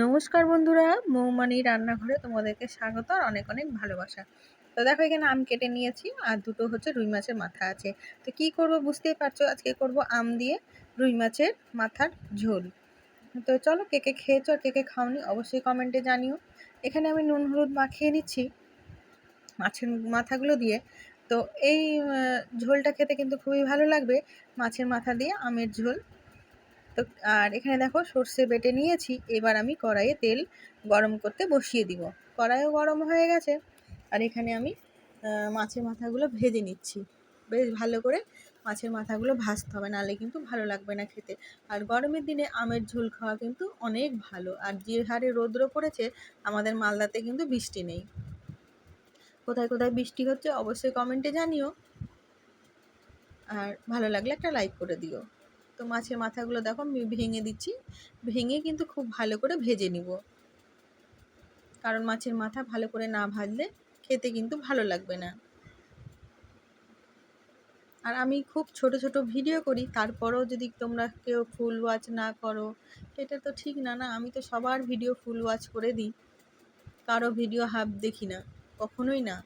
নমস্কার বন্ধুরা মৌমানি রান্নাঘরে তোমাদেরকে স্বাগত আর অনেক অনেক ভালোবাসা। তো দেখো এখানে আম কেটে নিয়েছি আর দুটো হচ্ছে রুই মাছের মাথা আছে। তো কি করব বুঝতেই পারছ, আজকে করব আম দিয়ে রুই মাছের মাথার ঝোল। তো চলো কে কে খেয়েছো আর কে কে খাওনি অবশ্যই কমেন্টে জানিও। এখানে আমি নুন, হলুদ মাখিয়ে নিচ্ছি মাছের মাথাগুলো দিয়ে। তো এই ঝোলটা খেতে কিন্তু খুবই ভালো লাগবে মাছের মাথা দিয়ে আমের ঝোল। তো আর এখানে দেখো সর্ষে বেটে নিয়েছি, এবার আমি কড়াইয়ে তেল গরম করতে বসিয়ে দিব। কড়াইও গরম হয়ে গেছে, আর এখানে আমি মাছের মাথাগুলো ভেজে নিচ্ছি। বেশ ভালো করে মাছের মাথাগুলো ভাজতে হবে, নাহলে কিন্তু ভালো লাগবে না খেতে। আর গরমের দিনে আমের ঝোল খাওয়া কিন্তু অনেক ভালো, আর যে হারে রৌদ্র পড়েছে, আমাদের মালদাতে কিন্তু বৃষ্টি নেই। কোথায় কোথায় বৃষ্টি হচ্ছে অবশ্যই কমেন্টে জানিও। আর ভালো লাগলে একটা লাইক করে দিও। তো মাছের মাথাগুলো দেখো আমি ভেঙে দিচ্ছি। ভেঙে কিন্তু খুব ভালো করে ভেজে নিব। কারণ মাছের মাথা ভালো করে না ভাজলে খেতে কিন্তু ভালো লাগবে না। আর আমি খুব ছোট ছোট ভিডিও করি, তারপরেও যদি তোমরা কেউ ফুল ওয়াচ না করো এটা তো ঠিক না না, আমি তো সবার ভিডিও ফুল ওয়াচ করে দিই। কারও ভিডিও হাফ দেখি না, কখনোই না।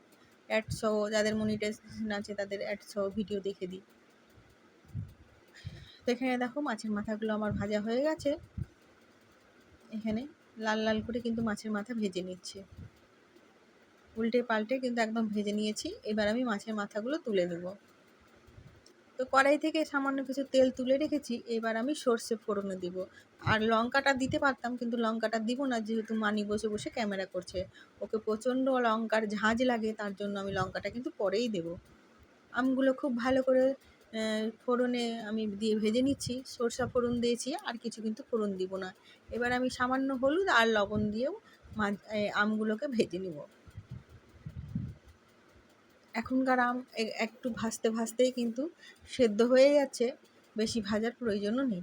অ্যাড সহ যাদের মনিটাইজেশন আছে তাদের অ্যাড সহ ভিডিও দেখে দিই। এখানে দেখো মাছের মাথাগুলো আমার ভাজা হয়ে গেছে। এখানে লাল লাল করে কিন্তু মাছের মাথা ভেজে নিচ্ছে। উল্টে পাল্টে কিন্তু একদম ভেজে নিয়েছি। এবার আমি মাছের মাথাগুলো তুলে নেব। তো কড়াই থেকে সামান্য কিছু তেল তুলে রেখেছি। এবার আমি সর্ষে ফোড়নে দিব। আর লঙ্কাটা দিতে পারতাম, কিন্তু লঙ্কাটা দিব না, যেহেতু মানি বসে বসে ক্যামেরা করছে। ওকে প্রচণ্ড লঙ্কার ঝাঁজ লাগে, তার জন্য আমি লঙ্কাটা কিন্তু পরেই দেব। আমগুলো খুব ভালো করে ফোড়নে আমি দিয়ে ভেজে নিচ্ছি। সরষা ফোড়ন দিয়েছি, আর কিছু কিন্তু ফোড়ন দিব না। এবার আমি সামান্য হলুদ আর লবণ দিয়েও আমগুলোকে ভেজে নিব। এখনকার আম একটু ভাজতে ভাজতেই কিন্তু সেদ্ধ হয়ে যাচ্ছে, বেশি ভাজার প্রয়োজনও নেই।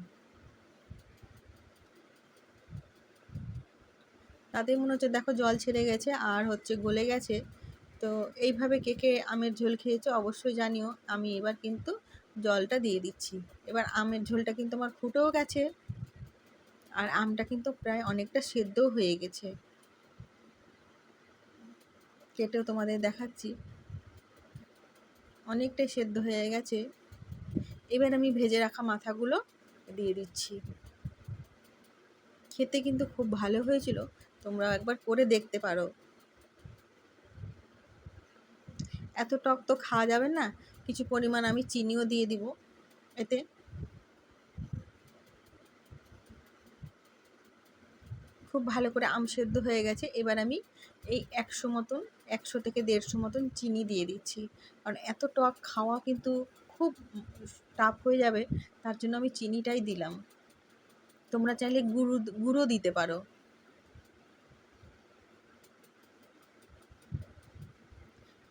তাতে মনে হচ্ছে, দেখো জল ছেড়ে গেছে আর হচ্ছে গলে গেছে। তো এইভাবে কে কে আমের ঝোল খেয়েছো অবশ্যই জানিও। আমি এবার কিন্তু জলটা দিয়ে দিচ্ছি। এবার আমের ঝোলটা কিন্তু আমার ফুটেও গেছে। আর আমটা কিন্তু প্রায় অনেকটা সেদ্ধও হয়ে গেছে। কেটেও তোমাদের দেখাচ্ছি। অনেকটাই সেদ্ধ হয়ে গেছে। এবার আমি ভেজে রাখা মাথাগুলো দিয়ে দিচ্ছি। খেতে কিন্তু খুব ভালো হয়েছিল। তোমরা একবার করে দেখতে পারো। এত টক তো খাওয়া যাবে না। কিছু পরিমাণ আমি চিনিও দিয়ে দিব এতে। খুব ভালো করে আম সেদ্ধ হয়ে গেছে। এবার আমি এই একশো মতন, একশো থেকে দেড়শো মতন চিনি দিয়ে দিচ্ছি। কারণ এত টক খাওয়া কিন্তু খুব টাফ হয়ে যাবে, তার জন্য আমি চিনিটাই দিলাম। তোমরা চাইলে গুঁড়ো গুঁড়ো দিতে পারো।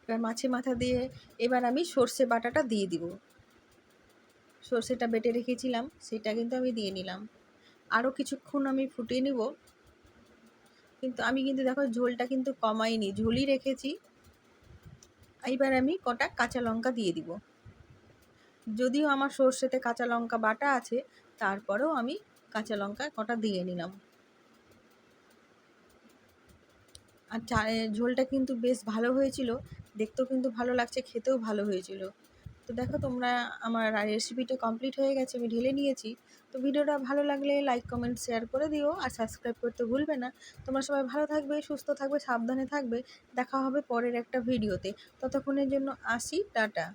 এবার মাছে মাথা দিয়ে এবার আমি সর্ষে বাটাটা দিয়ে দিব। সর্ষেটা বেটে রেখেছিলাম, সেটা কিন্তু আমি দিয়ে নিলাম। আরও কিছুক্ষণ আমি ফুটিয়ে নিব। কিন্তু আমি কিন্তু দেখো ঝোলটা কিন্তু কমাইনি, ঝোলই রেখেছি। এইবার আমি কটা কাঁচা লঙ্কা দিয়ে দিব। যদিও আমার সর্ষেতে কাঁচা লঙ্কা বাটা আছে, তারপরেও আমি কাঁচা লঙ্কা কটা দিয়ে নিলাম। আর ঝোলটা কিন্তু বেশ ভালো হয়েছিল। দেখতেও কিন্তু ভালো লাগছে, খেতেও ভালো হয়েছিল। তো দেখো তোমরা, আমার রেসিপিটা কমপ্লিট হয়ে গেছে, আমি ঢেলে নিয়েছি। তো ভিডিওটা ভালো লাগলে লাইক কমেন্ট শেয়ার করে দিও আর সাবস্ক্রাইব করতে ভুলবে না। তোমরা সবাই ভালো থাকবে, সুস্থ থাকবে, সাবধানে থাকবে। দেখা হবে পরের একটা ভিডিওতে। ততক্ষণের জন্য আসি, টাটা।